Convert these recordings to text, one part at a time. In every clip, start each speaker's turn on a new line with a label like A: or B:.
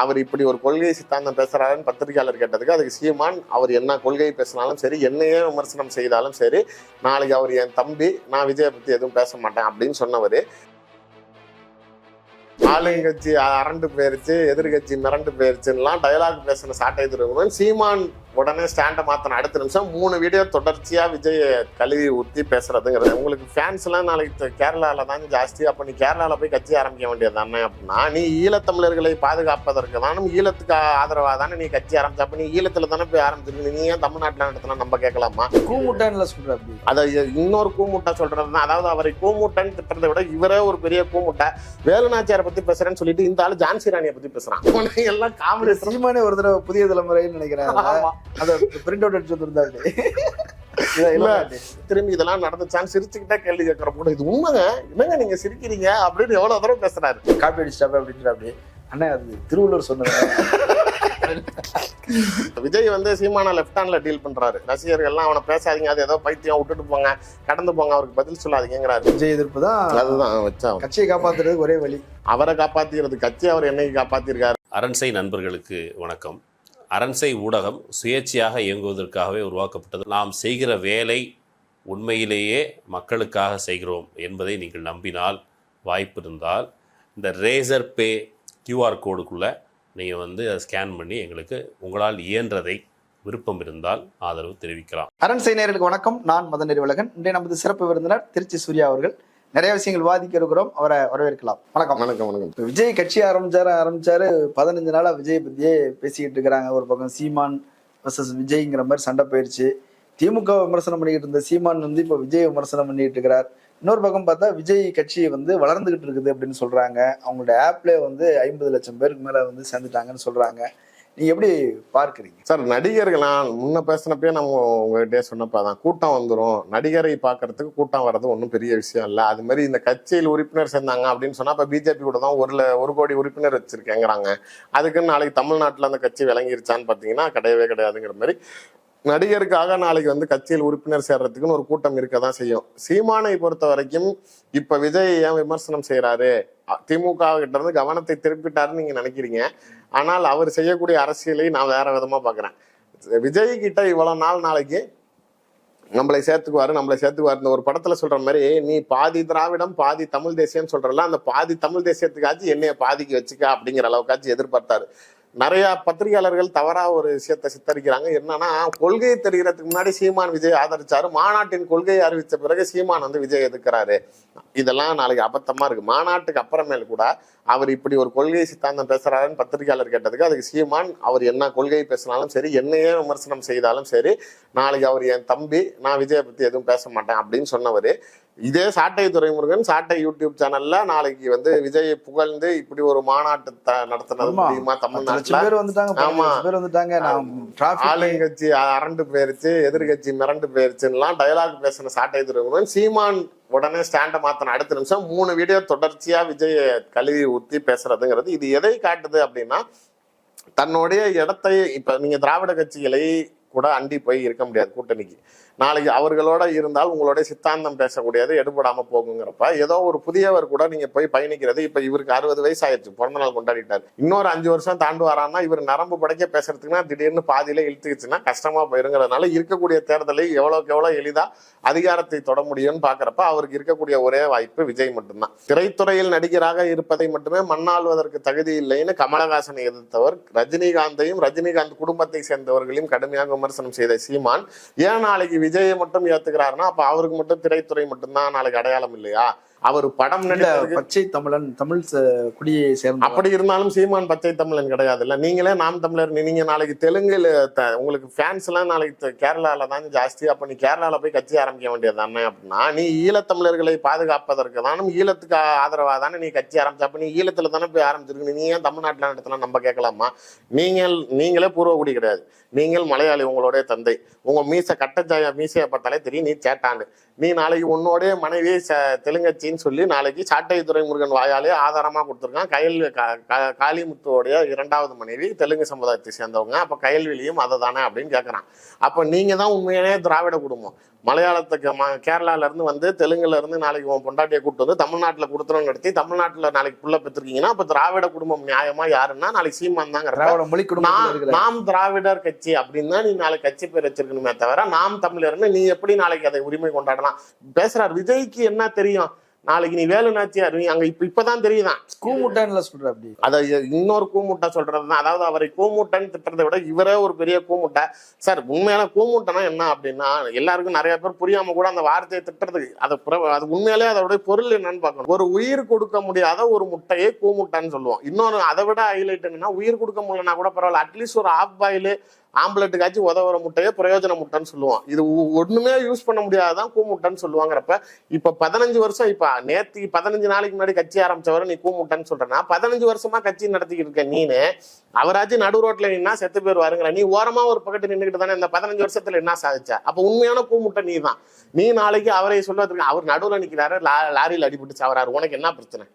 A: அவர் இப்படி ஒரு கொள்கை சித்தாந்தம் பேசுறாருன்னு பத்திரிகையாளர் கேட்டதுக்கு அதுக்கு சீமான் அவர் என்ன கொள்கை பேசினாலும் சரி என்னையே விமர்சனம் செய்தாலும் சரி நாளைக்கு அவர் என் தம்பி நான் விஜயை பத்தி எதுவும் பேச மாட்டேன் அப்படின்னு சொன்னவர். ஆளுங்கட்சி அரண்டு போயிருச்சு எதிர்கட்சி மிரண்டு போயிருச்சுலாம் டயலாக் பேசின சாட்டை திருவன் சீமான் உடனே ஸ்டாண்டை மாத்தின அடுத்த நிமிஷம் மூணு வீடியோ தொடர்ச்சியா விஜய் கழுவி ஊத்தி பேசுறதுங்கிறது. உங்களுக்கு ஃபேன்ஸ் எல்லாம் நாளைக்கு கேரளால தான் ஜாஸ்தி. அப்ப நீ கேரளால போய் கட்சி ஆரம்பிக்க வேண்டியது தானே அப்படின்னா நீ ஈழத்தமிழர்களை பாதுகாப்பதற்கு தானும் ஈழத்துக்கு ஆதரவா தானே நீ கட்சி ஆரம்பிச்ச. அப்ப நீ ஈழத்துல தானே போய் ஆரம்பிச்சிருக்கு நீ ஏன் தமிழ்நாட்டுல நடத்தினா நம்ம கேட்கலாமா?
B: கூமுட்டான்ல அப்படி.
A: அதை இன்னொரு கூமுட்டை சொல்றது தான் அதாவது அவரை கூமுட்டைன்னு திட்டுறதை விட இவரே ஒரு பெரிய கூமுட்டை. வேலுநாச்சியாரை பத்தி பேசுறேன்னு சொல்லிட்டு இந்த ஆளு ஜான்சி ராணியை பேசுறான். உனக்கு எல்லாம் காமெடி
B: சீமானே ஒரு தடவை புதிய தலைமுறைன்னு நினைக்கிறேன்
A: ஆமா.
B: அதை பிரிண்ட் அவுட் எடுத்து வந்திருந்தாரு.
A: இல்ல. திரும்பி இதெல்லாம் நடந்துச்சான்னு சிரிச்சுக்கிட்டே கேள்வி கேட்கற கூட இது உண்மைங்க? என்னங்க நீங்க சிரிக்கிறீங்க? அப்படின்னு எவ்வளவு தடவை பேசுறாரு.
B: காப்பி அடிச்சிட்டாப்ப அப்படின்ற அப்படி அண்ணா அது திருவள்ளுவர் சொன்னது.
A: விஜய் வந்து சீமான லெஃப்ட் ஹேண்ட்ல டீல் பண்றாரு. ரசிகர்கள்லாம் அவனை பேசாதீங்க அது ஏதோ பைத்தியம் விட்டுட்டு போங்க கடந்து போங்க அவருக்கு பதில் சொல்லாதீங்கிறாரு
B: விஜய் எதிர்ப்பு தான்
A: அதுதான் வச்சா.
B: கட்சியை காப்பாத்துறதுக்கு ஒரே வழி.
A: அவரை காப்பாத்திக்கிறது கட்சி அவர் என்னைக்கு காப்பாத்திருக்காரு?
C: அரண்சை நண்பர்களுக்கு வணக்கம். அரண்சை ஊடகம் சுயேட்சையாக இயங்குவதற்காகவே உருவாக்கப்பட்டது. நாம் செய்கிற வேலை உண்மையிலேயே மக்களுக்காக செய்கிறோம் என்பதை நீங்கள் நம்பினால் வாய்ப்பு இருந்தால் இந்த ரேசர் பே கியூஆர் கோடுக்குள்ளே நீங்கள் வந்து அதை ஸ்கேன் பண்ணி எங்களுக்கு உங்களால் இயன்றதை விருப்பம் இருந்தால் ஆதரவு தெரிவிக்கலாம்.
B: அரண்சை நேயர்களுக்கு வணக்கம். நான் மதன் நெறிவழகன் இன்றைய நமது சிறப்பு விருந்தினர் திருச்சி சூர்யா அவர்கள். நிறைய விஷயங்கள் விவாதிக்க இருக்கிறோம். அவரை வரவேற்கலாம். வணக்கம்.
A: வணக்கம் வணக்கம்.
B: இப்ப விஜய் கட்சி ஆரம்பிச்சாரு ஆரம்பிச்சாரு பதினஞ்சு நாளா விஜய் பத்தியே பேசிக்கிட்டு இருக்கிறாங்க. ஒரு பக்கம் சீமான் வர்சஸ் விஜய்ங்கிற மாதிரி சண்டை போயிருச்சு. திமுக விமர்சனம் பண்ணிக்கிட்டு இருந்த சீமான் வந்து இப்ப விஜய் விமர்சனம் பண்ணிட்டு இருக்கிறார். இன்னொரு பக்கம் பார்த்தா விஜய் கட்சி வந்து வளர்ந்துகிட்டு இருக்குது அப்படின்னு சொல்றாங்க. அவங்களோட ஆப்ல வந்து ஐம்பது லட்சம் பேருக்கு மேல வந்து சேர்ந்துட்டாங்கன்னு சொல்றாங்க. நீங்க எப்படி பார்க்குறீங்க?
A: சார் நடிகர்களா முன்ன பேசினப்பே நம்ம உங்ககிட்டே சொன்னப்ப அதான் கூட்டம் வந்துடும் நடிகரை பார்க்கறதுக்கு கூட்டம் வர்றது ஒன்றும் பெரிய விஷயம் இல்லை. அது மாதிரி இந்த கட்சியில் உறுப்பினர் சேர்ந்தாங்க அப்படின்னு சொன்னா இப்போ பிஜேபி கூட தான் ஒரு ஒரு கோடி உறுப்பினர் வச்சிருக்கேங்கிறாங்க. அதுக்குன்னு நாளைக்கு தமிழ்நாட்டில் அந்த கட்சி விளங்கிருச்சான்னு பார்த்தீங்கன்னா கிடையவே கிடையாதுங்கிற மாதிரி நடிகருக்காக நாளைக்கு வந்து கட்சியில் உறுப்பினர் சேர்றதுக்குன்னு ஒரு கூட்டம் இருக்க தான் செய்யும். சீமானை பொறுத்த வரைக்கும் இப்ப விஜய் ஏன் விமர்சனம் செய்யறாரு திமுக கிட்ட இருந்து கவனத்தை திருப்பிட்டாருன்னு நீங்க நினைக்கிறீங்க? ஆனால் அவர் செய்யக்கூடிய அரசியலை நான் வேற விதமா பாக்குறேன் விஜய் கிட்ட இவ்வளவு நாள் நாளைக்கு நம்மளை சேர்த்துக்குவாரு நம்மளை சேர்த்துக்குவாரு. இந்த ஒரு படத்துல சொல்ற மாதிரி நீ பாதி திராவிடம் பாதி தமிழ் தேசியம் சொல்றல அந்த பாதி தமிழ் தேசியத்துக்காச்சும் என்னைய பாதிக்கு வச்சுக்க அப்படிங்கிற அளவுக்காச்சும் எதிர்பார்த்தாரு. நிறைய பத்திரிகையாளர்கள் தவறாக ஒரு விஷயத்தை சித்தரிக்கிறாங்க. என்னன்னா கொள்கை தெரிகிறதுக்கு முன்னாடி சீமான் விஜய் ஆதரிச்சாரு. மாநாட்டின் கொள்கையை அறிவித்த பிறகு சீமான் வந்து விஜய் எதுக்குறாரு இதெல்லாம் நாளைக்கு அபத்தமா இருக்கு. மாநாட்டுக்கு அப்புறமேல் கூட அவர் இப்படி ஒரு கொள்கை சித்தாந்தம் பேசுறாருன்னு பத்திரிகையாளர் கேட்டதுக்கு அதுக்கு சீமான் அவர் என்ன கொள்கை பேசினாலும் சரி என்னையே விமர்சனம் செய்தாலும் சரி நாளைக்கு அவர் என் தம்பி நான் விஜயை பத்தி எதுவும் பேச மாட்டேன் அப்படின்னு சொன்னவர். இதே சாட்டை துரைமுருகன் சாட்டை யூடியூப் சேனல்ல நாளைக்கு வந்து விஜயை புகழ்ந்து இப்படி ஒரு மாநாட்டு நடத்துனது. முடியுமா தமிழ்நாட்டுல?
B: பேர் வந்துட்டாங்க பதினஞ்சு
A: ஆமா.
B: லட்சம் பேர் வந்துட்டாங்க. நான் டிராபிக்
A: ஆளுங்கட்சி அரண்டு போயிருச்சு எதிர்கட்சி மிரண்டு போயிருச்சுலாம் டயலாக் பேசின சாட்டை துரைமுருகன் சீமான் உடனே ஸ்டாண்டை மாத்தின அடுத்த நிமிஷம் மூணு வீடியோ தொடர்ச்சியா விஜய கழுவி ஊத்தி பேசுறதுங்கிறது. இது எதை காட்டுது அப்படின்னா தன்னுடைய இடத்தை இப்ப நீங்க திராவிட கட்சிகளை கூட அண்டி போய் இருக்க முடியாது கூட்டணிக்கு. நாளைக்கு அவர்களோட இருந்தால் உங்களோட சித்தாந்தம் பேசக்கூடியது எடுபடாமல் போகுங்கிறப்ப ஏதோ ஒரு புதியவர் கூட நீங்க போய் பயணிக்கிறது இப்போ இவருக்கு அறுபது வயசு ஆயிடுச்சு பிறந்த நாள் கொண்டாடிட்டார். இன்னொரு அஞ்சு வருஷம் தாண்டுவாரான்னா இவர் நரம்பு படைக்க பேசுறதுக்குன்னா திடீர்னு பாதியில் இழுத்துக்குச்சுன்னா கஷ்டமா போயிருங்கிறதுனால இருக்கக்கூடிய தேர்தலை எவ்வளோக்கு எவ்வளவு எளிதா அதிகாரத்தை தொட முடியும்னு பாக்குறப்ப அவருக்கு இருக்கக்கூடிய ஒரே வாய்ப்பு விஜய் மட்டும்தான். திரைத்துறையில் நடிகராக இருப்பதை மட்டுமே மண்ணாள்வதற்கு தகுதி இல்லைன்னு கமலஹாசனை எதிர்த்தவர் ரஜினிகாந்தையும் ரஜினிகாந்த் குடும்பத்தை சேர்ந்தவர்களையும் கடுமையாக விமர்சனம் செய்த சீமான் ஏன் நாளைக்கு விஜயை மட்டும் ஏத்துக்கிறாருன்னா அப்ப அவருக்கு மட்டும் திரைத்துறை மட்டும்தான் நாளைக்கு அடையாளம் இல்லையா? அவர் படம்
B: பச்சை தமிழன் தமிழ் குடியை சேர்ந்த
A: அப்படி இருந்தாலும் சீமான் பச்சை தமிழன் கிடையாது இல்ல நீங்களே நாம் தமிழர் நீங்க நாளைக்கு தெலுங்குல உங்களுக்கு ஃபேன்ஸ் எல்லாம் நாளைக்கு கேரளால தான் ஜாஸ்தி. அப்ப நீ கேரளால போய் கட்சி ஆரம்பிக்க வேண்டியது தானே அப்படின்னா நீ ஈழத்தமிழர்களை பாதுகாப்பதற்கு தானும் ஈழத்துக்கு ஆதரவா தானே நீ கட்சி ஆரம்பிச்ச. அப்ப நீ ஈழத்துல தானே போய் ஆரம்பிச்சிருக்கு நீ ஏன் தமிழ்நாட்டுல நடத்தினா நம்ம கேட்கலாமா? நீங்கள் நீங்களே பூர்வகுடி கிடையாது. நீங்கள் மலையாளி உங்களுடைய தந்தை. உங்க மீசை கட்டச்சாய மீசையை பார்த்தாலே தெரியும் நீ சேட்டான்னு. நீ நாளைக்கு உன்னோடைய மனைவி ச- தெலுங்கச்சின்னு சொல்லி நாளைக்கு சாட்டை துறைமுருகன் வாயாலே ஆதாரமா கொடுத்துருக்கான். கயல் க- காளிமுத்துவோடைய இரண்டாவது மனைவி தெலுங்கு சமுதாயத்தை சேர்ந்தவங்க. அப்ப கயல்வெளியும் அதை தானே அப்படின்னு கேட்குறான் அப்போ நீங்கள் தான் உண்மையானே திராவிட குடும்பம். மலையாளத்துக்கு ம- கேரளால இருந்து வந்து தெலுங்குல இருந்து நாளைக்கு உன் பொண்டாட்டியை கூட்டு வந்து தமிழ்நாட்டுல கொடுத்துறோம் நடத்தி தமிழ்நாட்டுல நாளைக்கு புள்ள பெற்றிருக்கீங்கன்னா அப்ப திராவிட குடும்பம் நியாயமா யாருன்னா நாளைக்கு சீமான் தாங்க
B: திராவிட மொழி இருக்கிற
A: நாம் திராவிடர் கட்சி அப்படின்னு தான் நீ நாளைக்கு கட்சி பேர் வச்சிருக்கணுமே தவிர நாம் தமிழர்னு நீ எப்படி நாளைக்கு அதை உரிமை கொண்டாடலாம்? பேசுறார் விஜய்க்கு என்ன தெரியும்? நாளைக்கு நீ வேலு நாச்சியார் நீ அங்க இப்ப இப்பதான் தெரியுதான்.
B: கூமுட்டான்ல சொல்ற அப்படி.
A: அதை இன்னொரு கூமுட்டை சொல்றதுதான். அதாவது அவரை கூமுட்டைன்னு திட்டுறதை விட இவரே ஒரு பெரிய கூமுட்டை. சார் உண்மையான கூமுட்டைனா என்ன அப்படின்னா எல்லாருக்கும் நிறைய பேர் புரியாம கூட அந்த வார்த்தையை திட்டுறதுக்கு அது அது உண்மையிலே அதோட பொருள் என்னன்னு பார்க்கணும். ஒரு உயிர் கொடுக்க முடியாத ஒரு முட்டையை கூமுட்டைன்னு சொல்லுவோம். இன்னொரு அதை விட ஹைலைட் என்னன்னா உயிர் கொடுக்க முடியலன்னா கூட பரவாயில்ல. அட்லீஸ்ட் ஒரு ஆஃப் பாயில் ஆம்பளட்டுக்காச்சும் உதவுற முட்டையை பிரயோஜன முட்டைன்னு சொல்லுவோம். இது ஒண்ணுமே யூஸ் பண்ண முடியாதான் கூமுட்டைன்னு சொல்லுவாங்கிறப்ப இப்ப பதினஞ்சு வருஷம் இப்ப நேத்து பதினஞ்சு நாளைக்கு முன்னாடி கட்சி ஆரம்பிச்சவரை நீ கூ முட்டைன்னு சொல்றேன்னா பதினஞ்சு வருஷமா கட்சி நடத்திக்கிட்டு இருக்க நீனு. அவராச்சும் நடு ரோட்ல நின்னா செத்து பேர் வருங்கிற நீ ஓரமா ஒரு பக்கத்து நின்றுக்கிட்டு தானே இந்த பதினஞ்சு வருஷத்துல என்ன சாதிச்ச? அப்ப உண்மையான கூ முட்டை நீ தான் நீ நாளைக்கு அவரை சொல்றதுக்கு அவர் நடுவில் நிக்கிறாரு லா- லாரியில் அடிபட்டு சாவறாரு உனக்கு என்ன பிரச்சனை?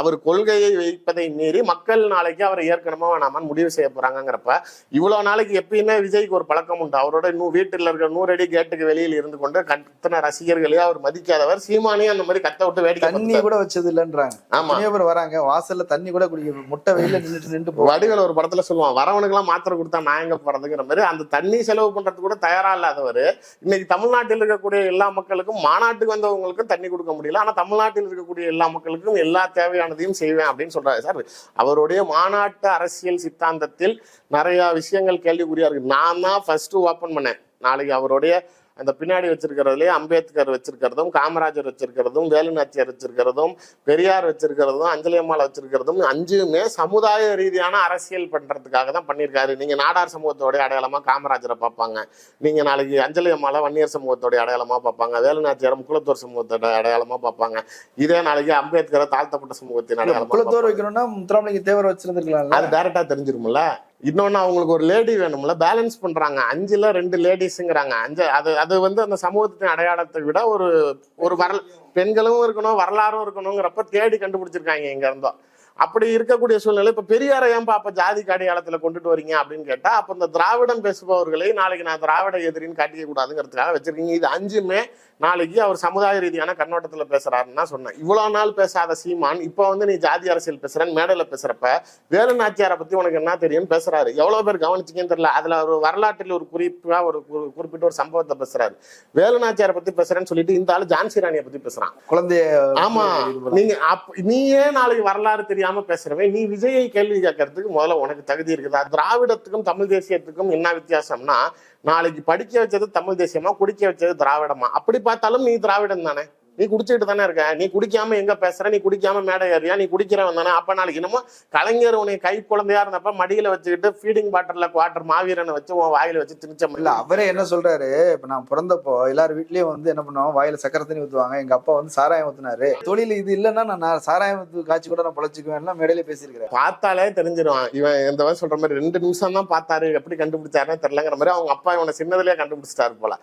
A: அவர் கொள்கையை வைப்பதை மீறி மக்கள் நாளைக்கு அவரை ஏற்கனவே வேணாமான்னு முடிவு செய்ய போறாங்கிறப்ப இவ்வளவு நாளைக்கு எப்பயுமே விஜய்க்கு ஒரு பழக்கம் உண்டு. அவரோட இன்னும் வீட்டில் இருக்கிற நூறு அடி கேட்டுக்கு வெளியில் இருந்து கொண்டு கத்தன ரசிகர்களே அவர் மதிக்காதவர். சீமானே அந்த மாதிரி கத்த விட்டு வேடிக்கை
B: தண்ணி. கூட வச்சது இல்லைன்றாங்க
A: ஆமா
B: பேர் வராங்க. வாசல்ல தண்ணி கூட குடிக்க முட்டை வெயில நின்னுட்டு நின்று
A: வடிவேல் ஒரு படத்துல சொல்லுவான் வரவனுக்கு எல்லாம் மாத்திரை கொடுத்தா நான் எங்க போறதுங்கிற மாதிரி. அந்த தண்ணி செலவு பண்றதுக்கு கூட தயாரா இல்லாதவர். இன்னைக்கு தமிழ்நாட்டில் இருக்கக்கூடிய எல்லா மக்களுக்கும் மாநாட்டுக்கு வந்தவங்களுக்கும் தண்ணி கொடுக்க முடியல. ஆனா தமிழ்நாட்டில் இருக்கக்கூடிய எல்லா மக்களுக்கும் எல்லா தேவையானதையும் செய்வேன் அப்படின்னு சொல்றாரு. சார் அவருடைய மாநாட்டு அரசியல் சித்தாந்தத்தில் நிறைய விஷயங்கள் கேள்விக்குறியா இருக்கு. நான் தான் ஃபர்ஸ்ட் ஓபன் பண்ணேன். நாளைக்கு அவருடைய அந்த பின்னாடி வச்சிருக்கிறதுலயே அம்பேத்கர் வச்சிருக்கிறதும் காமராஜர் வச்சிருக்கிறதும் வேலுநாச்சியார் வச்சிருக்கிறதும் பெரியார் வச்சிருக்கிறதும் அஞ்சலி அம்மாள் வச்சிருக்கிறதும் அஞ்சுமே சமுதாய ரீதியான அரசியல் பண்றதுக்காக தான் பண்ணியிருக்காரு. நீங்க நாடார் சமூகத்தோட அடையாளமா காமராஜரை பார்ப்பாங்க. நீங்க நாளைக்கு அஞ்சலி அம்மால வன்னியர் சமூகத்தோட அடையாளமா பார்ப்பாங்க. வேலுநாச்சியார் முக்குலத்தோர் சமூகத்தோட அடையாளமா பார்ப்பாங்க. இதே நாளைக்கு அம்பேத்கரை தாழ்த்தப்பட்ட சமூகத்தின் அடையாளமா
B: குளத்தோர்
A: பார்ப்பாங்க.
B: வைக்கணும்னா முத்துராமலிங்க தேவர் வச்சிருந்திருக்கலாம்ல.
A: அது டைரக்டா தெரிஞ்சிரும்ல. இன்னொன்னு அவங்களுக்கு ஒரு லேடி வேணும்ல பேலன்ஸ் பண்றாங்க. அஞ்சில் ரெண்டு லேடிஸுங்கிறாங்க அஞ்சு அது அது வந்து அந்த சமூகத்தின் அடையாளத்தை விட ஒரு ஒரு வரல பெண்களும் இருக்கணும் வரலாறும் இருக்கணுங்கிறப்ப தேடி கண்டுபிடிச்சிருக்காங்க எங்க இருந்தோம் அப்படி இருக்கக்கூடிய சூழ்நிலை. இப்ப பெரியாரை ஏன்பா அப்ப ஜாதிக்கு அடையாளத்துல கொண்டுட்டு வரீங்க அப்படின்னு கேட்டா அப்ப இந்த திராவிடம் பேசுபவர்களை நாளைக்கு நான் திராவிட எதிரின்னு காட்டிக்க கூடாதுங்கிறதுக்காக வச்சிருக்கீங்க. இது அஞ்சுமே நாளைக்கு அவர் சமுதாய ரீதியான கண்ணோட்டத்துல பேசுறாருன்னு தான் சொன்னேன். இவ்வளவு நாள் பேசாத சீமான் இப்ப வந்து நீ ஜாதி அரசியல் பேசுறேன்னு மேடையில பேசுறப்ப வேலு நாச்சியாரை பத்தி உனக்கு என்ன தெரியும்னு பேசுறாரு. எவ்வளவு பேர் கவனிச்சிங்கன்னு தெரியல. அதுல ஒரு வரலாற்றில் ஒரு குறிப்பா ஒரு குறி- குறிப்பிட்ட ஒரு சம்பவத்தை பேசுறாரு. வேலு நாச்சியாரை பத்தி பேசுறேன்னு சொல்லிட்டு இந்த ஆளு ஜான்சி ராணியை பத்தி பேசுறான்.
B: குழந்தைய
A: ஆமா. நீங்க நீயே நாளைக்கு வரலாறு தெரியாம பேசுறவன் நீ விஜயை கேள்வி கேட்கறதுக்கு முதல்ல உனக்கு தகுதி இருக்குதா. திராவிடத்துக்கும் தமிழ் தேசியத்துக்கும் என்ன வித்தியாசம்னா நாளைக்கு படிக்க வச்சது தமிழ் தேசியமா குடிக்க வச்சது திராவிடமா? அப்படி பார்த்தாலும் நீ திராவிடம் தானே நீ குடிச்சிட்டு தானே இருக்க? நீ குடிக்காம எங்க பேசுற? நீ குடிக்காம மேடை ஏறியா? நீ குடிக்கிறவன் தானே? அப்ப நாளைக்கு என்னமோ கலைஞர் உன்னை கை குழந்தையா இருந்தப்ப மடியில வச்சுக்கிட்டு ஃபீடிங் பாட்டில குவாட்டர் மாவீரனை வச்சு உன் வாயில வச்சு திணிச்ச
B: இல்ல அவரே என்ன சொல்றாரு? இப்ப நான் பிறந்தப்போ எல்லார் வீட்லயும் வந்து என்ன பண்ணுவாங்க வாயில சக்கரை தண்ணி ஊத்துவாங்க. எங்க அப்பா வந்து சாராயம் ஊத்துனாரு. தொழில் இது இல்லைன்னா நான் சாராயம் காய்ச்சி கூட நான் பொழைச்சிக்குவேன் மேடையில பேசியிருக்கிறேன்
A: பார்த்தாலே தெரிஞ்சிருவான். இவன் இந்த சொல்ற மாதிரி ரெண்டு நிமிஷம் தான் பார்த்தாரு. எப்படி கண்டுபிடிச்சாருன்னு தெரியலங்கிற மாதிரி அவங்க அப்பா இவனை சின்னதுலயே கண்டுபிடிச்சிட்டாரு போல.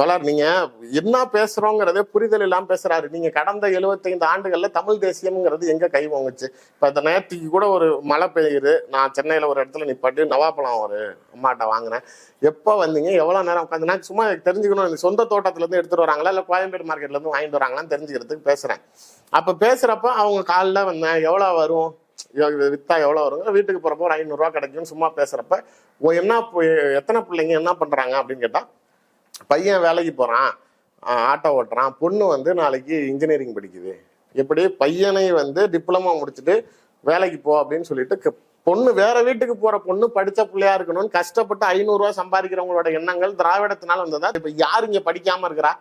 A: தொலர் நீங்க என்ன பேசுறோங்கிறதே புரிதல் இல்லாம பேசுறாரு. நீங்க கடந்த 75 ஆண்டுகள்ல தமிழ் தேசியம்ங்கிறது எங்க கை வாங்குச்சு இப்ப அந்த நேரத்துக்கு கூட ஒரு மழை பெய்யுது. நான் சென்னையில ஒரு இடத்துல நிப்பாட்டி நவாப்பழம் ஒரு அம்மாட்ட வாங்கினேன். எப்போ வந்தீங்க? எவ்வளவு நேரம் உட்காந்து? நான் சும்மா தெரிஞ்சுக்கணும். சொந்த தோட்டத்துல இருந்து எடுத்துட்டு வராங்களா? இல்ல கோயம்பேடு மார்க்கெட்ல இருந்து வாங்கிட்டு வராங்களான்னு தெரிஞ்சுக்கிறதுக்கு பேசுறேன். அப்ப பேசுறப்ப அவங்க காலைல வந்தேன். எவ்வளவு வரும்? வித்தா எவ்வளவு வருங்க வீட்டுக்கு போறப்போ ஒரு ஐநூறுரூவா கிடைக்கும்னு சும்மா பேசுறப்ப உன் என்ன எத்தனை பிள்ளைங்க என்ன பண்றாங்க அப்படின்னு கேட்டா பையன் வேலைக்கு போறான். ஆட்டோ ஓட்டுறான். பொண்ணு வந்து நாளைக்கு இன்ஜினியரிங் படிக்குது. எப்படி பையனை வந்து டிப்ளமா முடிச்சுட்டு வேலைக்கு போ அப்படின்னு சொல்லிட்டு பொண்ணு வேற வீட்டுக்கு போற பொண்ணு படிச்ச பிள்ளையா இருக்கணும்னு கஷ்டப்பட்டு ஐநூறுரூவா சம்பாதிக்கிறவங்களோட எண்ணங்கள் திராவிடத்தினால வந்ததா? இப்ப யாரு இங்க படிக்காம இருக்கிறா?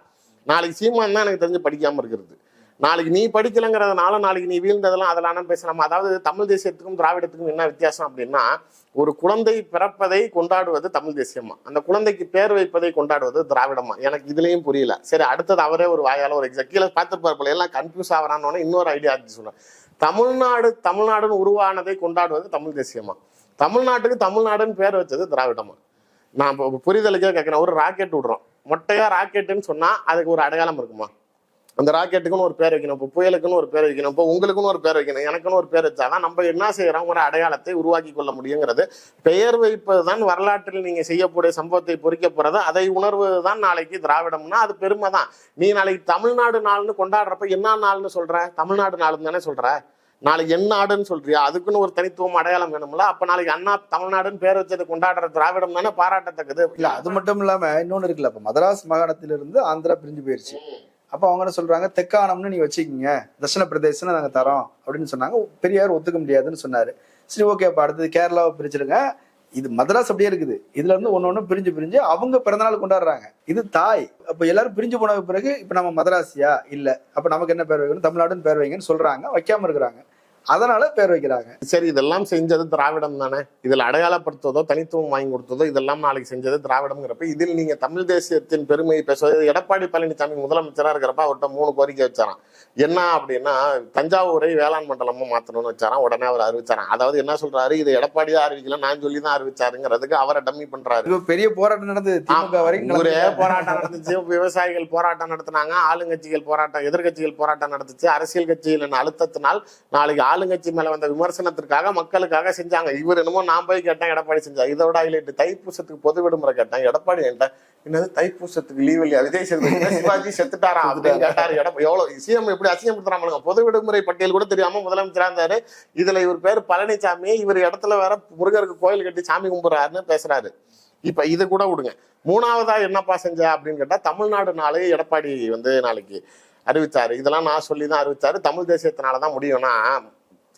A: நாளைக்கு சீமான் தான் எனக்கு தெரிஞ்சு படிக்காம இருக்கிறது. நாளைக்கு நீ படிக்கலைங்கிறதுனால நாளைக்கு நீ வீழ்ந்ததெல்லாம் அதெல்லாம் பேசலாம் அதாவது தமிழ் தேசியத்துக்கும் திராவிடத்துக்கும் என்ன வித்தியாசம் அப்படின்னா ஒரு குழந்தை பிறப்பதை கொண்டாடுவது தமிழ் தேசியமா? அந்த குழந்தைக்கு பேர் வைப்பதை கொண்டாடுவது திராவிடமா? எனக்கு இதுலயும் புரியல. சரி அடுத்தது அவரே ஒரு வாயால ஒரு எக்ஸாக்ட் கீழே பார்த்துருப்பார் போல எல்லாம் கன்ஃபியூஸ் ஆகிறான்னு இன்னொரு ஐடியா சொன்னேன் தமிழ்நாடு தமிழ்நாடுன்னு உருவானதை கொண்டாடுவது தமிழ் தேசியமா? தமிழ்நாட்டுக்கு தமிழ்நாடுன்னு பேர் வச்சது திராவிடமா? நான் இப்போ புரிதலுக்கே கேட்கிறேன் ஒரு ராக்கெட் விடுறோம். மொட்டையா ராக்கெட்டுன்னு சொன்னா அதுக்கு ஒரு அடையாளம் இருக்குமா? அந்த ராக்கெட்டுக்குன்னு ஒரு பேர் வைக்கணும் இப்போ புயலுக்குன்னு ஒரு பேர் வைக்கணும் இப்போ உங்களுக்குன்னு ஒரு பேர் வைக்கணும் எனக்குன்னு ஒரு பேர் வச்சாதான் நம்ம என்ன செய்யறோம் ஒரு அடையாளத்தை உருவாக்கி கொள்ள முடியுங்கிறது. பெயர் வைப்பது தான் வரலாற்றில் நீங்க செய்யக்கூடிய சம்பவத்தை பொறிக்க போறது. அதை உணர்வது தான் நாளைக்கு திராவிடம்னா அது பெருமை தான். நீ நாளைக்கு தமிழ்நாடு நாள்னு கொண்டாடுறப்ப என்ன நாள்னு சொல்ற? தமிழ்நாடு நாளுன்னு தானே சொல்ற? நாளைக்கு என் நாடுன்னு சொல்றியா? அதுக்குன்னு ஒரு தனித்துவம் அடையாளம் வேணும்ல? அப்ப நாளைக்கு அண்ணா தமிழ்நாடுன்னு பேர் வச்சது கொண்டாடுற திராவிடம் தானே பாராட்டத்தக்கது?
B: இல்ல அது மட்டும் இல்லாம இன்னொன்னு இருக்குல்ல இப்ப மதராஸ் மாகாணத்திலிருந்து ஆந்திரா பிரிஞ்சு போயிருச்சு. அப்ப அவங்க என்ன சொல்றாங்க தெக்கானம்னு நீ வச்சுக்கிங்க. தட்சிண பிரதேசம்னு நாங்க தரோம். அப்படின்னு சொன்னாங்க. பெரியார் ஒத்துக்க முடியாதுன்னு சொன்னாரு. சரி ஓகே அப்ப அடுத்தது கேரளாவை பிரிச்சிருங்க. இது மதராஸ் அப்படியே இருக்குது. இதுல இருந்து ஒன்று ஒன்று பிரிஞ்சு பிரிஞ்சு அவங்க பிறந்தநாள் கொண்டாடுறாங்க. இது தாய். அப்ப எல்லாரும் பிரிஞ்சு போன பிறகு இப்ப நம்ம மதராசியா? இல்ல. அப்ப நமக்கு என்ன பேர் வைக்கணும்? தமிழ்நாடுன்னு பேர் வைங்கன்னு சொல்றாங்க. வைக்காம இருக்கிறாங்க. அதனால பேர் வைக்கிறாங்க.
A: சரி இதெல்லாம் செஞ்சது திராவிடம் தானே? இதுல அடையாளப்படுத்துவதோ தனித்துவம் வாங்கி கொடுத்ததோ இதெல்லாம் நாளைக்கு செஞ்சது திராவிடம்ங்கிறப்ப இதில் நீங்க தமிழ் தேசியத்தின் பெருமையை பேசுவது எடப்பாடி பழனிசாமி முதலமைச்சரா இருக்கிறப்ப அவர்கிட்ட மூணு கோரிக்கை வச்சாராம். என்ன அப்படின்னா தஞ்சாவூரை வேளாண் மண்டலமா மாத்தணும்னு வச்சாராம் உடனே அவர் அறிவிச்சாராம். அதாவது என்ன சொல்றாரு? இது எடப்பாடியா அறிவிக்கல நான் சொல்லி தான் அறிவிச்சாருங்கிறதுக்கு அவரை டம்மி பண்றாரு.
B: பெரிய போராட்டம் நடந்தது கிளம்பி-
A: போராட்டம் நடந்துச்சு. விவசாயிகள் போராட்டம் நடத்தினாங்க ஆளுங்கட்சிகள் போராட்டம் எதிர்க்கட்சிகள் போராட்டம் நடந்துச்சு. அரசியல் கட்சிகளின் அழுத்தத்தினால் நாளைக்கு ஆளுங்கட்சி மேல வந்த விமர்சனத்திற்காக மக்களுக்காக செஞ்சாங்க. இவர் என்னமோ நான் போய் கேட்டேன் எடப்பாடி செஞ்சா இதோட ஹைலைட் தைப்பூசத்துக்கு பொது விடுமுறை கேட்டேன் எடப்பாடி என்கிட்ட என்னது தைப்பூசத்துக்கு லீவ் இல்லையா? விஜய் சேதுபதி சிவாஜி செத்துட்டாரா? அப்படின்னு கேட்டாரு. எடப்பாடி எவ்வளவு சிஎம் எப்படி அசிங்கப்படுத்துறாங்க பொது விடுமுறை பட்டியல் கூட தெரியாம முதலமைச்சரா இருந்தாரு. இதுல இவர் பேர் பழனிசாமி இவர் இடத்துல வேற முருகருக்கு கோயில் கட்டி சாமி கும்பிடுறாருன்னு பேசுறாரு. இப்ப இது கூட விடுங்க. மூணாவதா என்னப்பா செஞ்ச அப்படின்னு கேட்டா தமிழ்நாடு நாளே எடப்பாடி வந்து நாளைக்கு அறிவிச்சாரு. இதெல்லாம் நான் சொல்லி தான் அறிவிச்சாரு. தமிழ் தேசியத்தினால தான் முடியும்னா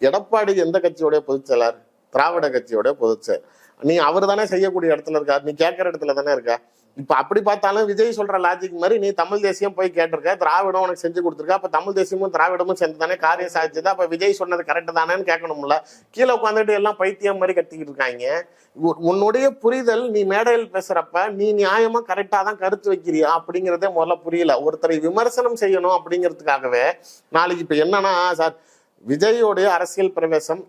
A: எடப்பாடி எந்த கட்சியோடைய பொதுச் செயலர்? திராவிட கட்சியோட பொதுச் நீ அவர் தானே செய்யக்கூடிய இடத்துல இருக்கார் நீ கேட்குற இடத்துல தானே இருக்கா? இப்போ அப்படி பார்த்தாலும் விஜய் சொல்ற லாஜிக் மாதிரி நீ தமிழ் தேசியம் போய் கேட்டிருக்க திராவிடம் உனக்கு செஞ்சு கொடுத்துருக்க அப்போ தமிழ் தேசியமும் திராவிடமும் சேர்ந்து தானே காரியம் சாதிச்சது? அப்போ விஜய் சொன்னது கரெக்டு தானேன்னு கேட்கணும்ல. கீழே உட்காந்துட்டு எல்லாம் பைத்தியம் மாதிரி கட்டிக்கிட்டு இருக்காங்க. உன்னுடைய புரிதல் நீ மேடையில் பேசுறப்ப நீ நியாயமா கரெக்டாக தான் கருத்து வைக்கிறியா? அப்படிங்கிறதே முதல்ல புரியல. ஒருத்தரை விமர்சனம் செய்யணும் அப்படிங்கிறதுக்காகவே நாளைக்கு இப்போ என்னன்னா சார் விஜயோடைய அரசியல் பிரவேசம்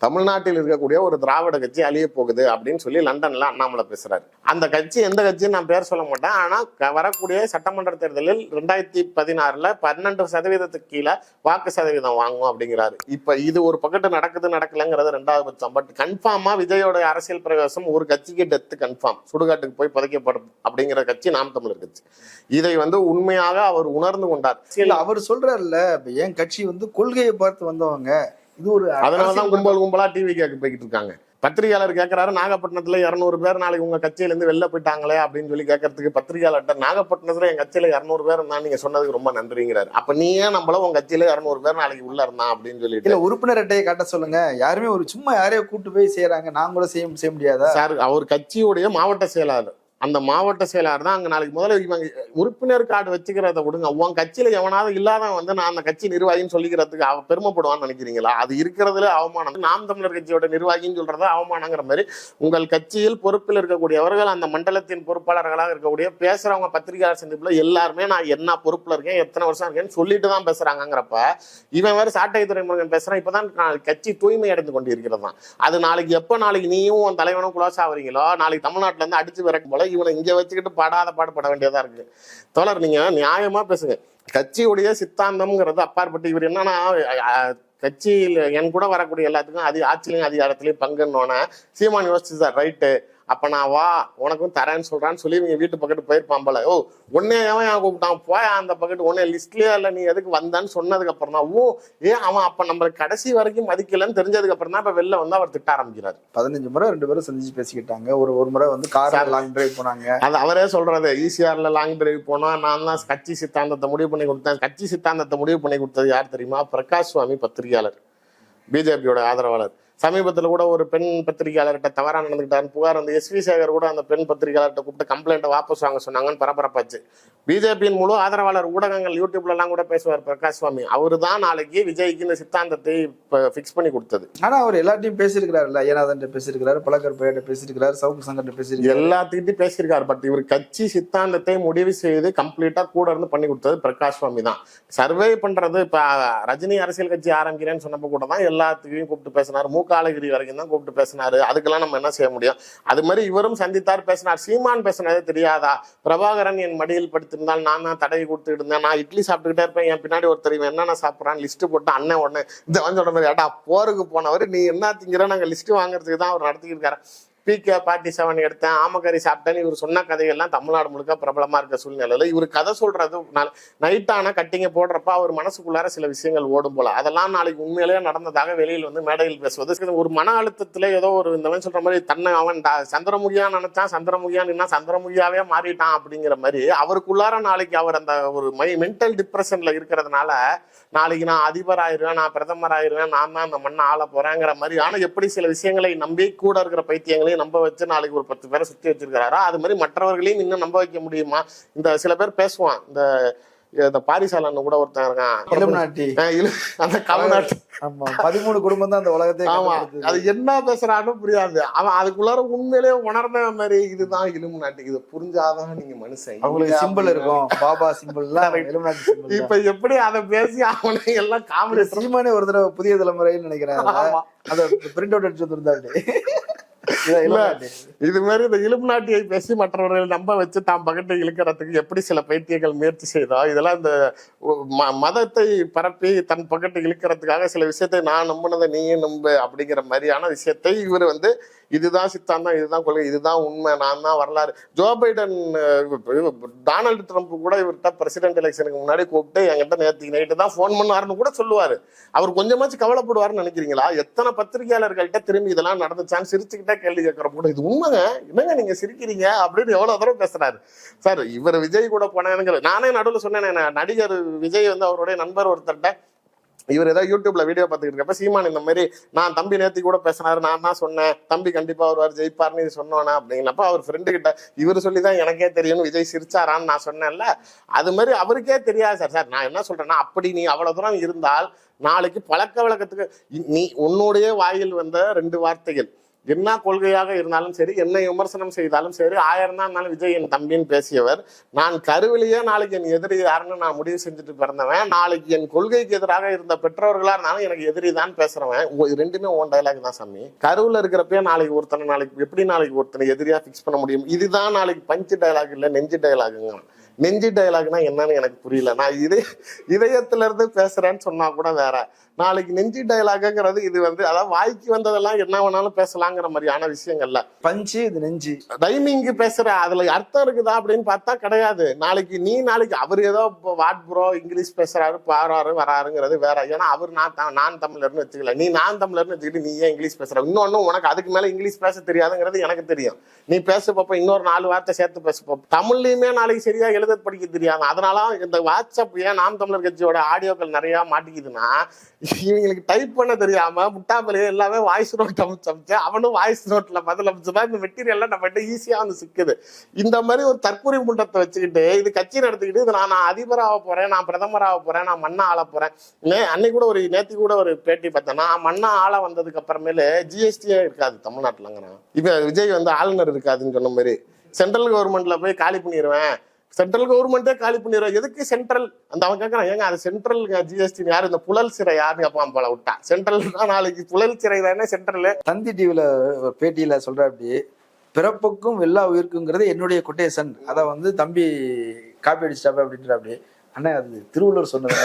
A: தமிழ்நாட்டில் இருக்கக்கூடிய ஒரு திராவிட கட்சி அழிய போகுது அப்படின்னு சொல்லி லண்டன்ல அண்ணாமலை பேசுறாரு. அந்த கட்சி எந்த கட்சின்னு நான் பேர் சொல்ல மாட்டேன். ஆனா க- வரக்கூடிய சட்டமன்ற தேர்தலில் ரெண்டாயிரத்தி பதினாறுல பன்னெண்டு சதவீதத்துக்கு கீழே வாக்கு சதவீதம் வாங்கும் அப்படிங்கிறாரு. இப்ப இது ஒரு பக்கத்து நடக்குது நடக்கலங்கிறது ரெண்டாவது பட்சம். பட் கன்ஃபார்மா விஜயோட அரசியல் பிரவேசம் ஒரு கட்சிக்கு டெத்து கன்ஃபார்ம் சுடுகாட்டுக்கு போய் புதைக்கப்படும் அப்படிங்கிற கட்சி நாம் தமிழர் கட்சி. இதை வந்து உண்மையாக அவர் உணர்ந்து கொண்டார்.
B: அவர் சொல்றாருல்ல என் கட்சி வந்து கொள்கையை பார்த்து வந்தவங்க. இது ஒரு
A: அதனாலதான்
B: அரசியல்
A: கும்பல் கும்பலா டிவி கேட்க போய்கிட்டு இருக்காங்க. பத்திரிகையாளர் கேட்கறாரு நாகப்பட்டினத்துல இருநூறு பேர் நாளைக்கு உங்க கட்சியில இருந்து வெளில போயிட்டாங்களே அப்படின்னு சொல்லி கேட்கறதுக்கு பத்திரிகையாளர்கிட்ட நாகப்பட்டினத்துல என் கட்சியில இருநூறு பேர் இருந்தா நீங்க சொன்னதுக்கு ரொம்ப நன்றிங்கிறாரு. அப்ப நீ ஏன் நம்மள உங்க கட்சியில இருநூறு பேர் நாளைக்கு உள்ள இருந்தான் அப்படின்னு சொல்லிட்டு.
B: இல்ல உறுப்பினர் அட்டையை காட்ட சொல்லுங்க. யாருமே ஒரு சும்மா யாரையோ கூட்டு போய் செய்யறாங்க நான் கூட செய்ய செய்ய முடியாதா?
A: சார் அவர் கட்சியுடைய மாவட்ட செயலாளர். அந்த மாவட்ட செயலாளர் தான் அங்கே நாளைக்கு முதல்ல இவங்க உறுப்பினர் கார்டு வச்சுக்கிறத விடுங்க. உன் கட்சியில எவனாவது இல்லாதவன் வந்து நான் அந்த கட்சி நிர்வாகின்னு சொல்லிக்கிறதுக்கு அவ பெருமைப்படுவான்னு நினைக்கிறீங்களா? அது இருக்கிறதுல அவமானம். நாம் தமிழர் கட்சியோட நிர்வாகின்னு சொல்றது அவமானங்கிற மாதிரி உங்கள் கட்சியில் பொறுப்பில் இருக்கக்கூடியவர்கள் அந்த மண்டலத்தின் பொறுப்பாளர்களாக இருக்கக்கூடிய பேசுறவங்க பத்திரிகையாளர் சந்திப்புல எல்லாருமே நான் என்ன பொறுப்பில் இருக்கேன் எத்தனை வருஷம் இருக்கேன்னு சொல்லிட்டு தான் பேசுறாங்கிறப்ப இவன் வேறு சாட்டை துறைமுருகன் பேசுறான். இப்பதான் நான் கட்சி தூய்மை அடைந்து கொண்டிருக்கிறது தான் அது நாளைக்கு எப்போ நாளைக்கு நீயும் உன் தலைவனும் குளோஸ் ஆகிறீங்களோ நாளைக்கு தமிழ்நாட்டிலேருந்து இருந்து அடிச்சு போல இவனை இங்க வச்சுக்கிட்டு படாத பாடுபட வேண்டியதா இருக்கு. தோழர் நீங்க நியாயமா பேசுங்க. கட்சியுடைய சித்தாந்தம்ங்கிறது அப்பாற்பட்டு இவர் என்னன்னா கட்சியில் என் கூட வரக்கூடிய எல்லாத்துக்கும் அது ஆட்சியிலையும் அதிகாரத்திலையும் பங்குன்னோன்னே சீமான் யோசிச்சு சார் ரைட்டு. அப்ப நான் வா உனக்கும் தரேன்னு சொல்றான்னு சொல்லி இவங்க வீட்டு பக்கத்து போயிருப்பான் போல. ஓ உன்னே அவன் ஏன் கூப்பிட்டான்? போய் அந்த பக்கத்து உன்னே லிஸ்ட்லயே இல்ல நீ எதுக்கு வந்தான்னு சொன்னதுக்கு அப்புறம் தான். ஓ ஏன் அவன் அப்ப நம்மள கடைசி வரைக்கும் மதிக்கலன்னு தெரிஞ்சதுக்கு அப்புறம் தான் இப்ப வெளில வந்து அவர் திட்ட ஆரம்பிக்கிறாரு.
B: பதினஞ்சு முறை ரெண்டு பேரும் சந்திச்சு பேசிக்கிட்டாங்க. ஒரு ஒரு முறை வந்து கார். லாங் டிரைவ் போனாங்க.
A: அது அவரே சொல்றது ஈசிஆர்ல லாங் டிரைவ் போனா நான் தான் கட்சி சித்தாந்தத்தை முடிவு பண்ணி கொடுத்தேன். கட்சி சித்தாந்தத்தை முடிவு பண்ணி கொடுத்தது யார் தெரியுமா? பிரகாஷ் சுவாமி பத்திரிகையாளர் பிஜேபியோட ஆதரவாளர். சமீபத்துல கூட ஒரு பெண் பத்திரிகையாளர்கிட்ட தவறா நடந்துக்கிட்டாருன்னு புகார் வந்து எஸ்வி சேகர் கூட அந்த பெண் பத்திரிகையாளர்கிட்ட கூப்பிட்டு கம்ப்ளைண்ட்டை வாபஸ் வாங்க சொன்னாங்கன்னு பரபரப்பாச்சு. பிஜேபியின் முழு ஆதரவாளர் ஊடகங்கள் யூடியூப்ல எல்லாம் கூட பேசுவார் பிரகாஷ் சுவாமி. அவரு தான் நாளைக்கு விஜய்க்கு இந்த சித்தாந்தத்தை ஃபிக்ஸ் பண்ணி கொடுத்தது.
B: ஆனா அவர் எல்லாத்தையும் பேசியிருக்கிறாருல்ல. ஏனாதன் பேசியிருக்கிறாரு பழக்கர் பையிட்ட பேசியிருக்கிறாரு சவுக்கு சங்கர் பேசியிருக்காரு
A: எல்லாத்துக்கிட்டையும் பேசியிருக்காரு. பட் இவர் கட்சி சித்தாந்தத்தை முடிவு செய்து கம்ப்ளீட்டா கூட இருந்து பண்ணி கொடுத்தது பிரகாஷ் சுவாமி தான். சர்வே பண்றது இப்ப ரஜினி அரசியல் கட்சி ஆரம்பிக்கிறேன்னு சொன்னப்ப கூட தான் எல்லாத்துக்கையும் கூப்பிட்டு பேசினார். மூக்க காலகிரி வரைக்கும் தான் கூப்பிட்டு பேசினாரு. அதுக்கெல்லாம் நம்ம என்ன செய்ய முடியும்? அது மாதிரி இவரும் சந்தித்தார் பேசினார். சீமான் பேசினதே தெரியாதா? பிரபாகரன் என் மடியில் படுத்திருந்தால் நான் தான் தடவி கொடுத்துட்டு இருந்தேன். நான் இட்லி சாப்பிட்டுக்கிட்டே இருப்பேன். என் பின்னாடி ஒருத்தர் இவன் என்னென்ன சாப்பிட்றான் லிஸ்ட் போட்டு அண்ணன் உடனே இந்த வந்து சொல்ற மாதிரி ஏடா போருக்கு போனவர் நீ என்ன திங்கிற? நாங்கள் லிஸ்ட் வாங்குறதுக்கு தான் அவர் நடத்திக்கிட்டு பிகே பார்ட்டி செவன் எடுத்தேன். ஆமக்கறி சாப்பிட்டேன்னு இவர் சொன்ன கதைகள்லாம் தமிழ்நாடு முழுக்க பிரபலமா இருக்க சூழ்நிலையில இவர் கதை சொல்றது நைட்டான கட்டிங்க போடுறப்ப அவர் மனசுக்குள்ளார சில விஷயங்கள் ஓடும் போல. அதெல்லாம் நாளைக்கு உண்மையிலேயே நடந்ததாக வெளியில் வந்து மேடையில் பேசுவது. ஒரு மன அழுத்தத்தில் ஏதோ ஒரு இந்த மாதிரி சொல்ற மாதிரி தன்னை அவன் சந்திரமுகியான்னு நினச்சான் சந்திரமுகியான்னு சந்திரமுகியாவே மாறிட்டான் அப்படிங்கிற மாதிரி அவருக்குள்ளார நாளைக்கு அவர் அந்த ஒரு மை மென்டல் டிப்ரெஷன்ல இருக்கிறதுனால நாளைக்கு நான் அதிபர் ஆயிருவேன் நான் பிரதமர் ஆயிருவேன் நான் தான் அந்த மண்ணை ஆள போறேங்கிற மாதிரி ஆனா எப்படி சில விஷயங்களை நம்பி கூட இருக்கிற பைத்தியங்களையும் நம்ப வச்சு நாளைக்கு ஒரு பத்து பேரை சுத்தி வச்சிருக்காரோ அது மாதிரி மற்றவர்களையும் இன்னும் நம்ப வைக்க முடியுமா? இந்த சில பேர் பேசுவான். இந்த இந்த பாரிசாலன்னு கூட ஒருத்தன் இருக்கான். அந்த கவர்நாட்டு
B: ஆமா பதிமூணு குடும்பம் தான் அந்த உலகத்தை
A: ஆமா. அது என்ன பேசுறான்னு புரியாது. அவன் அதுக்குள்ளார உண்மையிலேயே உணர்ந்த மாதிரி இதுதான் இலும்பு நாட்டு இது புரிஞ்சாதான் நீங்க மனுஷன்.
B: அவங்களுக்கு சிம்பிள் இருக்கும். பாபா சிம்பிள்
A: இப்ப எப்படி அதை பேசி அவனை எல்லாம் காமெடி
B: சீமானே ஒரு தடவை புதிய தலைமுறைன்னு நினைக்கிறேன். அத பிரிண்ட் அவுட் அடிச்சு வந்திருந்தாரு இலுமினாட்டி.
A: இது மாதிரி இந்த இலும்பு நாட்டியை பேசி மற்றவர்கள் நம்ப வச்சு தாம் பகட்டை இழுக்கிறதுக்கு எப்படி சில பைத்தியங்கள் முயற்சி செய்தோ இதெல்லாம் இந்த ம- மதத்தை பரப்பி தன் பக்கத்தை இழுக்கிறதுக்காக சில விஷயத்தை நான் நம்பினதை நீயும் நம்பு அப்படிங்கிற மாதிரியான விஷயத்தை இவர் வந்து இதுதான் சித்தாந்தம் இதுதான் கொள்கை இதுதான் உண்மை நான் தான் வரலாறு. ஜோ பைடன் டொனால்டு ட்ரம்ப் கூட இவர்கிட்ட பிரசிடென்ட் எலெக்ஷனுக்கு முன்னாடி கூப்பிட்டு என்கிட்ட நேற்று நைட்டு தான் ஃபோன் பண்ணாருன்னு கூட சொல்லுவார். அவர் கொஞ்சமாச்சும் கவலைப்படுவார்னு நினைக்கிறீங்களா? எத்தனை பத்திரிகையாளர்கள்ட்ட திரும்பி இதெல்லாம் நடந்துச்சான்னு சிரிச்சுக்கிட்டே கேள்வி கேட்குற கூட இது உண்மைங்க? என்னங்க நீங்க சிரிக்கிறீங்க? அப்படின்னு எவ்வளோ தடவை பேசுறாரு. சார் இவர் விஜய் கூட போனேங்கிற நானே நடுவில் சொன்னேன் நடிகர் விஜய் வந்து அவருடைய நண்பர் ஒருத்தர்கிட்ட இவர் ஏதோ யூடியூப்ல வீடியோ பார்த்துக்கிட்டு இருக்கப்ப சீமான் இந்த மாதிரி நான் தம்பி நேத்தி கூட பேசினாரு நான் தான் சொன்னேன் தம்பி கண்டிப்பா வருவார் ஜெயிப்பார்னு இது சொன்னோன்னா அப்படிங்கிறப்ப அவர் ஃப்ரெண்டு கிட்ட இவர் சொல்லி தான் எனக்கே தெரியும்னு விஜய் சிரிச்சாரான்னு நான் சொன்னேன்ல. அது மாதிரி அவருக்கே தெரியாது சார். சார் நான் என்ன சொல்றேன்னா அப்படி நீ அவ்வளவு தூரம் இருந்தால் நாளைக்கு பழக்க வழக்கத்துக்கு நீ உன்னுடைய வாயில் வந்த ரெண்டு வார்த்தைகள் என்ன கொள்கையாக இருந்தாலும் சரி என்னை விமர்சனம் செய்தாலும் சரி ஆயிரம் தான் இருந்தாலும் விஜய் என் தம்பின்னு பேசியவர். நான் கருவிலேயே நாளைக்கு என் எதிரி யாருன்னு நான் முடிவு செஞ்சுட்டு பிறந்தவன். நாளைக்கு என் கொள்கைக்கு எதிராக இருந்த பெற்றோர்களா இருந்தாலும் எனக்கு எதிரி தான் பேசுறவன். ரெண்டுமே ஓன் டைலாக் தான் சாமி. கருவுல இருக்கிறப்பே நாளைக்கு ஒருத்தனை நாளைக்கு எப்படி நாளைக்கு ஒருத்தனை எதிரியா ஃபிக்ஸ் பண்ண முடியும்? இதுதான் நாளைக்கு பஞ்சு டைலாக் இல்ல நெஞ்சு டைலாகுங்க நெஞ்சு டைலாக்னா என்னன்னு எனக்கு புரியல. நான் இதய இதயத்துல இருந்து பேசுறேன்னு சொன்னா கூட வேற. நாளைக்கு நெஞ்சு டைலாக்ங்கிறது இது வந்து அதாவது வாய்க்கு வந்ததெல்லாம் என்ன வேணாலும் பேசலாங்கிற மாதிரியான விஷயங்கள்ல.
B: பஞ்சு இது நெஞ்சு.
A: டைமிங்க்கு பேசுற அதுல அர்த்தம் இருக்குதா அப்படின்னு பார்த்தா கிடையாது. நாளைக்கு நீ நாளைக்கு அவர் ஏதோ இப்போ வாட் ப்ரோ இங்கிலீஷ் பேசுறாரு பாராரு வராருங்கிறது வேற. ஏன்னா அவர் நான் நான் தமிழர்னு வச்சுக்கல. நீ நான் தமிழர்னு வச்சுக்கிட்டு நீ ஏன் இங்கிலீஷ் பேசுற? இன்னொன்னு உனக்கு அதுக்கு மேல இங்கிலீஷ் பேச தெரியாதுங்கிறது எனக்கு தெரியும். நீ பேச பாப்ப இன்னொரு நாலு வார்த்தை சேர்த்து பேச பாப்ப தமிழ்லயுமே நாளைக்கு சரியா எழுத படிக்க தெரியாது. அதனால இந்த வாட்ஸ்அப் ஏன் நாம் தமிழர் கட்சியோட ஆடியோக்கள் நிறைய மாட்டிக்குதுன்னா இவங்களுக்கு டைப் பண்ண தெரியாம முட்டாப்பலையே எல்லாமே வாய்ஸ் நோட் அமைச்சு அவனும் வாய்ஸ் நோட்ல பதில் அமைச்சுதான் இந்த மெட்டீரியல்லாம் நம்மகிட்ட ஈஸியா வந்து சிக்குது. இந்த மாதிரி ஒரு தற்கொலை முண்டத்தை வச்சுக்கிட்டு இது கட்சி நடத்திக்கிட்டு இது நான் நான் ஆக போறேன் நான் பிரதமர் ஆக போறேன் நான் மண்ணா ஆள போறேன். அன்னைக்கு கூட ஒரு நேத்தி கூட ஒரு பேட்டி பார்த்தேன்னா நான் மண்ணா ஆள வந்ததுக்கு அப்புறமேலு ஜிஎஸ்டியே இருக்காது தமிழ்நாட்டுலங்கிறான் இப்ப விஜய் வந்து ஆளுநர் இருக்காதுன்னு சொன்ன மாதிரி சென்ட்ரல் கவர்மெண்ட்ல போய் காலி பண்ணிடுவேன் சென்ட்ரல் கவர்மெண்ட்டே காலி பண்ணிடுறோம் எதுக்கு சென்ட்ரல்? அந்த அவன் கேட்கறான் ஏங்க அது சென்ட்ரல் ஜிஎஸ்டி யார்? இந்த புழல் சிறை யாருன்னு கேட்பான் போல விட்டா? சென்ட்ரல் தான் நாளைக்கு புழல் சிறை தானே சென்ட்ரல்.
B: தந்தி டிவில ஒரு பேட்டியில சொல்ற அப்படி பிறப்புக்கும் எல்லா உயிருக்குங்கிறது என்னுடைய கொட்டேஷன் அதை வந்து தம்பி காப்பி அடிச்சிட்டாப்ப அப்படின்ற அப்படி அண்ணா அது திருவள்ளுவர் சொன்னது.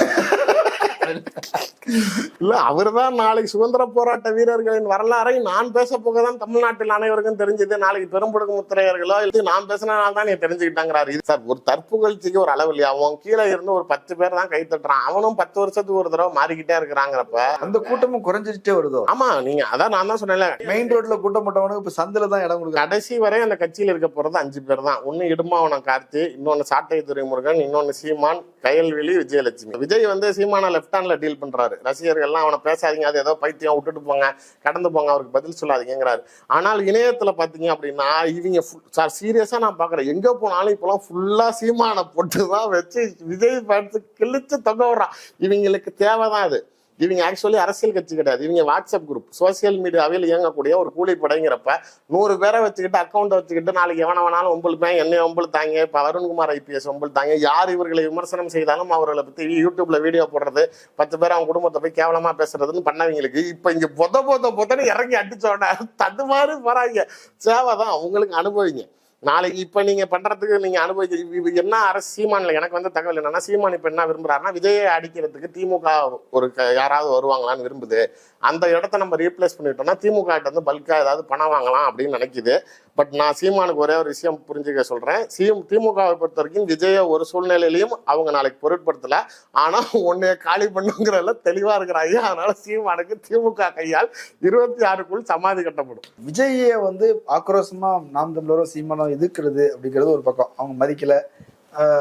A: இல்ல அவர்தான் நாளைக்கு சுதந்திர போராட்ட வீரர்களின் வரலாறை நான் பேச போகதான் தமிழ்நாட்டில் அனைவருக்கும் தெரிஞ்சது. நாளைக்கு பெரும்படுக்கு முத்திரையர்களோ இது நான் பேசினால தான் நீ தெரிஞ்சுக்கிட்டாங்கிறாரு. இது சார் ஒரு தற்புகழ்ச்சிக்கு ஒரு அளவு இல்லையா? அவன் கீழே இருந்து ஒரு பத்து பேர் தான் கை தட்டுறான். அவனும் பத்து வருஷத்துக்கு ஒரு தடவை மாறிக்கிட்டே இருக்கிறாங்கிறப்ப.
B: அந்த கூட்டமும் குறைஞ்சிட்டே வருதோ?
A: ஆமா நீங்க அதான் நான் தான் சொன்னேன்ல.
B: மெயின் ரோட்ல கூட்டம் போட்டவனுக்கு இப்ப சந்தில தான் இடம் கொடுக்குறாங்க.
A: கடைசி வரை அந்த கட்சியில் இருக்க போறது அஞ்சு பேர் தான். ஒன்னு இடுமாவனம் கார்த்தி இன்னொன்னு சாட்டை துரைமுருகன் இன்னொன்னு சீமான் கயல்வெளி விஜயலட்சுமி. விஜய் வந்து சீமான லெஃப்ட் ஹேண்ட்ல டீல் பண்றாரு. ரசிகர்கள்லாம் அவனை பேசாதீங்க அது ஏதோ பைத்தியம் விட்டுட்டு போங்க கடந்து போங்க அவருக்கு பதில் சொல்லாதீங்கிறாரு ஆனால் இணையத்துல பாத்தீங்க அப்படின்னா இவங்க சார் சீரியஸா நான் பாக்குறேன். எங்க போனாலும் இப்பெல்லாம் ஃபுல்லா சீமானை போட்டு தான் வச்சு விஜய் பார்த்து கிழிச்சு தொங்க விடுறான். இவங்களுக்கு தேவைதான் அது. இவங்க ஆக்சுவலி அரசியல் கட்சி கிடையாது. இவங்க வாட்ஸ்அப் குரூப் சோசியல் மீடியாவில் இயங்கக்கூடிய ஒரு கூலிப்படைங்கிறப்ப நூறு பேரை வச்சுக்கிட்டு அக்கௌண்ட்டை வச்சுக்கிட்டு நாளைக்கு எவன வேணாலும் ஒம்பளுப்பேன் என்னை ஒம்பளுத்தாங்க இப்போ அருண்குமார் ஐபிஎஸ் ஒம்பளுத்தாங்க யார் இவர்களை விமர்சனம் செய்தாலும் அவர்களை பற்றி யூடியூப்ல வீடியோ போடுறது பத்து பேர் அவங்க குடும்பத்தை போய் கேவலமாக பேசுறதுன்னு பண்ணவங்களுக்கு இப்போ இங்கே பொத பொத பொதன்னு இறங்கி அடிச்சோட தது மாதிரி போறாங்க. சேவை தான் உங்களுக்கு அனுபவிங்க. நாளைக்கு இப்ப நீங்க பண்றதுக்கு நீங்க அனுபவிச்சு என்ன அரசு சீமானில் எனக்கு வந்து தகவல் என்னன்னா சீமான் இப்ப என்ன விரும்புறாருன்னா விஜயை அடிக்கிறதுக்கு திமுக ஒரு க- யாராவது வருவாங்களான்னு விரும்புது. அந்த இடத்த நம்ம ரீப்ளேஸ் பண்ணிட்டோம்னா திமுக வந்து பல்கா ஏதாவது பணம் வாங்கலாம் அப்படின்னு நினைக்குது. பட் நான் சீமானுக்கு ஒரே ஒரு விஷயம் புரிஞ்சுக்க சொல்றேன். சீம் திமுகவை பொறுத்த வரைக்கும் விஜயை ஒரு சூழ்நிலையிலையும் அவங்க நாளைக்கு பொருட்படுத்தல. ஆனா உன்னைய காலி பண்ணுங்கிறதுல தெளிவா இருக்கிறாங்க அதனால சீமானுக்கு திமுக கையால் இருபத்தி ஆறுக்குள் சமாதி கட்டப்படும்.
B: விஜயை வந்து ஆக்ரோஷமா நாம் தமிழரும் சீமானம் எதிர்க்கிறது அப்படிங்கிறது ஒரு பக்கம். அவங்க மதிக்கல.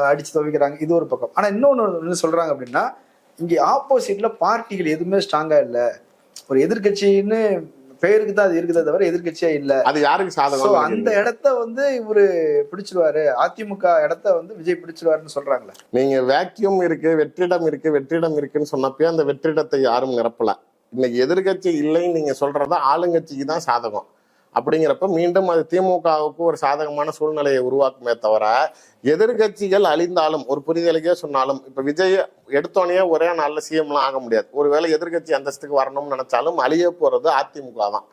B: அடிச்சு துவைக்கிறாங்க. இது ஒரு பக்கம். ஆனா இன்னொன்னு என்ன சொல்றாங்க அப்படின்னா இங்க ஆப்போசிட்ல பார்ட்டிகள் எதுவுமே ஸ்ட்ராங்கா இல்ல. ஒரு எதிர்க்கட்சின்னு பெயருக்கு தான் அது இருக்குதே தவிர எதிர்க்கட்சியா இல்ல.
A: அது யாருக்கு சாதகம்
B: அந்த இடத்த வந்து இவரு பிடிச்சிருவாரு. அதிமுக இடத்த வந்து விஜய் பிடிச்சிருவாருன்னு சொல்றாங்களே
A: நீங்க வேக்யூம் இருக்கு வெற்றிடம் இருக்கு வெற்றிடம் இருக்குன்னு சொன்னப்பயே அந்த வெற்றிடத்தை யாரும் நிரப்பல. இன்னைக்கு எதிர்க்கட்சி இல்லைன்னு நீங்க சொல்றத ஆளுங்கட்சிக்கு தான் சாதகம். அப்படிங்கிறப்ப மீண்டும் அது திமுகவுக்கு ஒரு சாதகமான சூழ்நிலையை உருவாக்குமே தவிர எதிர்க்கட்சிகள் அழிந்தாலும் ஒரு புரிதலுக்கே சொன்னாலும் இப்போ விஜய் எடுத்தோடனே ஒரே நாளில் சிஎம்லாம் ஆக முடியாது. ஒருவேளை எதிர்க்கட்சி அந்தஸ்துக்கு வரணும்னு நினச்சாலும் அழிய போகிறது அதிமுக தான்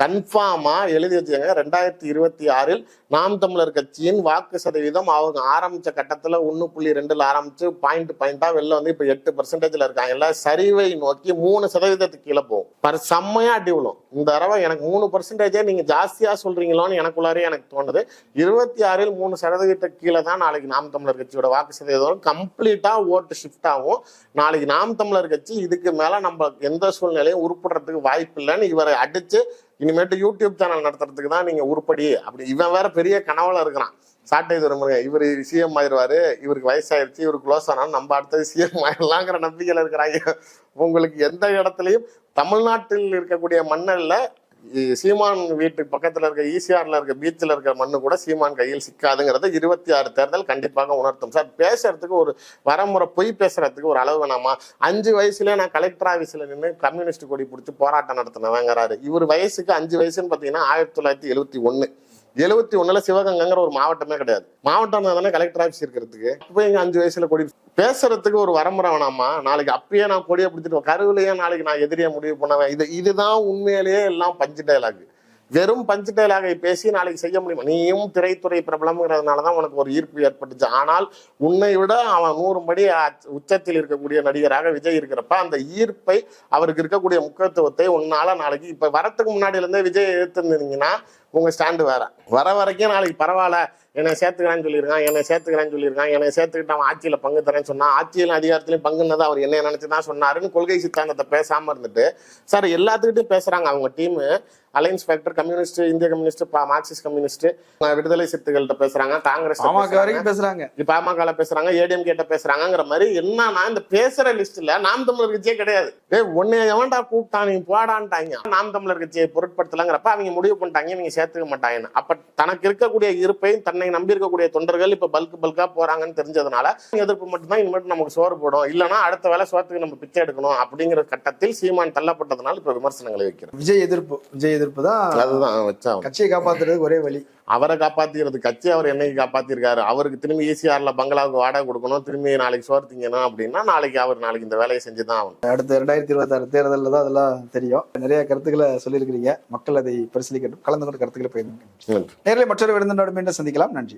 A: கன்ஃபார்மாக எழுதி வச்சுங்க ரெண்டாயிரத்தி இருபத்தி ஆறில் நாம் தமிழர் கட்சியின் வாக்கு சதவீதம் அவங்க ஆரம்பித்த கட்டத்தில் ஒன்று புள்ளி ரெண்டில் ஆரம்பித்து பாயிண்ட் பாயிண்ட்டாக வெளில வந்து இப்போ எட்டு பர்சன்டேஜ்ல இருக்காங்கல்ல. சரிவை நோக்கி மூணு சதவீதத்துக்கு கீழே போகும். பர் செம்மையாக அடி விழும். இந்த தடவை எனக்கு மூணு பர்சன்டேஜே நீங்கள் ஜாஸ்தியாக சொல்கிறீங்களோன்னு எனக்குள்ளாரே எனக்கு தோணுது. இருபத்தி ஆறில் மூணு சதவீதத்தை கீழே தான் நாளைக்கு நாம் தமிழர் கட்சியோட வாக்கு சதவீதம் கம்ப்ளீட்டாக ஓட்டு ஷிஃப்ட் ஆகும். நாளைக்கு நாம் தமிழர் கட்சி இதுக்கு மேலே நம்ம எந்த சூழ்நிலையும் உருப்படுறதுக்கு வாய்ப்பு இல்லைன்னு இவரை அடித்து இனிமேட்டு யூடியூப் சேனல் நடத்துறதுக்கு தான் நீங்க உருப்படி. அப்படி இவன் வேற பெரிய கனவுல இருக்கிறான். சாட்டை துறைமுருகன் இவர் சிஎம் ஆயிடுவாரு இவருக்கு வயசாயிருச்சு இவருக்கு க்ளோஸ் ஆனாலும் நம்ம அடுத்தது சிஎம் ஆயிடலாங்கிற நம்பிக்கையில இருக்கிறாங்க. உங்களுக்கு எந்த இடத்துலையும் தமிழ்நாட்டில் இருக்கக்கூடிய மண்ணல்ல சீமான் வீட்டுக்கு பக்கத்துல இருக்க ஈசிஆரில் இருக்க பீச்சில் இருக்க மண்ணு கூட சீமான் கையில் சிக்காதுங்கிறத இருபத்தி ஆறு தேர்தல் கண்டிப்பாக உணர்த்தும். சார் பேசுறதுக்கு ஒரு வரமுறை பொய் பேசுறதுக்கு ஒரு அளவு வேணாமா? அஞ்சு வயசுல நான் கலெக்டர் ஆஃபீஸில் நின்று கம்யூனிஸ்ட் கொடி பிடிச்சி போராட்டம் நடத்தினவங்கிறாரு. இவர் வயசுக்கு அஞ்சு வயசுன்னு பார்த்தீங்கன்னா ஆயிரத்தி தொள்ளாயிரத்தி எழுபத்தி ஒண்ணு. எழுபத்தி ஒண்ணுல சிவகங்கைங்கிற ஒரு மாவட்டமே கிடையாது. மாவட்டம் தானே கலெக்டர் ஆஃபீஸ் இருக்கிறதுக்கு. இப்போ எங்க அஞ்சு வயசுல கொடி பேசுறதுக்கு ஒரு வரமுறை வேணாமா? நாளைக்கு அப்பயே நான் கொடியை பிடிச்சிட்டு கருவிலேயே நாளைக்கு நான் எதிரியா முடிவு பண்ணவேன். இது இதுதான் உண்மையிலேயே எல்லாம் பஞ்சு டைலாக் வெறும் பஞ்சு டைலாகை பேசி நாளைக்கு செய்ய முடியுமா? நீயும் திரைத்துறை பிரபலம்ங்கிறதுனால தான் உனக்கு ஒரு ஈர்ப்பு ஏற்பட்டுச்சு. ஆனால் உன்னை விட அவன் நூறு படி உச்சத்தில் இருக்கக்கூடிய நடிகராக விஜய் இருக்கிறப்ப அந்த ஈர்ப்பை அவருக்கு இருக்கக்கூடிய முக்கியத்துவத்தை உன்னால நாளைக்கு இப்போ வரத்துக்கு முன்னாடியிலேருந்தே விஜய் எதிர்த்திருந்தீங்கன்னா உங்கள் ஸ்டாண்டு வேற. வர வரைக்கும் நாளைக்கு பரவாயில்ல. என்னை சேர்த்துக்கிறேன்னு சொல்லியிருக்கான் என்னை சேர்த்துக்கிறேன்னு சொல்லியிருக்கான் என்னை சேர்த்துக்கிட்டு அவன் ஆட்சியில பங்கு தரேன்னு சொன்னா ஆட்சியிலும் அதிகாரத்திலையும் பங்குன்னதை அவர் என்ன நினைச்சு தான் சொன்னாருன்னு கொள்கை சித்தாந்தத்தை பேசாம இருந்துட்டு சார் எல்லாத்துக்கிட்டையும் பேசுறாங்க அவங்க டீம் அலைன்ஸ் ஃபேக்டர் கம்யூனிஸ்ட் இந்திய கம்யூனிஸ்ட் மார்க்சிஸ்ட் கம்யூனிஸ்ட் விடுதலை சிறுத்தைகள்கிட்ட பேசுறாங்க காங்கிரஸ்
B: வரைக்கும் பேசுறாங்க.
A: இப்ப பாமக பேசுறாங்க ஏடிஎம் கேட்ட பேசுறாங்கிற மாதிரி என்னன்னா இந்த பேசுற லிஸ்ட்ல நாம் தமிழர் கட்சியே கிடையாது. ஏய் உன்னை எவன்டா கூப்பிட்டான் நீ போடான்ட்டாங்க. நாம் தமிழர் கட்சியை பொருட்படுத்தலங்கிறப்ப அவங்க முடிவு பண்ணிட்டாங்க நீங்க சேர்த்துக்க மாட்டாங்கன்னு அப்ப தனக்கு இருக்கக்கூடிய இருப்பை தன்னை நம்பி இருக்கக்கூடிய தொண்டர்கள் இப்ப பல்க் பல்கா போறாங்கன்னு தெரிஞ்சதுனால எதிர்ப்பு மட்டும்தான் இனிமேட்டு நமக்கு சோறு போடும். இல்லைன்னா அடுத்த வேலை சோத்துக்கு நம்ம பிச்சை எடுக்கணும் அப்படிங்கிற கட்டத்தில் சீமான் தள்ளப்பட்டதுனால இப்ப விமர்சனங்களை வைக்கிறோம்
B: விஜய் எதிர்ப்பு விஜய் எதிர்ப்பு தான்
A: அதுதான் வச்சா
B: கட்சியை காப்பாத்துறதுக்கு ஒரே வழி.
A: அவரை காப்பாத்திக்கிறது கட்சி அவர் என்னைக்கு காப்பாத்திருக்காரு? அவருக்கு திரும்பி ஈசிஆர்ல பங்களாவுக்கு வாடகை கொடுக்கணும் திரும்பி நாளைக்கு சோறு திங்கணும் அப்படின்னா நாளைக்கு அவர் நாளைக்கு இந்த வேலையை செஞ்சுதான் ஆகணும்.
B: அடுத்த ரெண்டாயிரத்தி இருபத்தாறு தேர்தலில் தான் அதெல்லாம் தெரியும். நிறைய கருத்துக்களை சொல்லியிருக்கிறீங்க. மக்கள் அதை பரிசீலிக்கட்டும். கலந்து கொண்டு கருத்துக்களை பகிர்ந்து
A: நன்றி.
B: நேரில் மற்றொரு விருந்தினோடு மீண்டும் சந்திக்கலாம். நன்றி.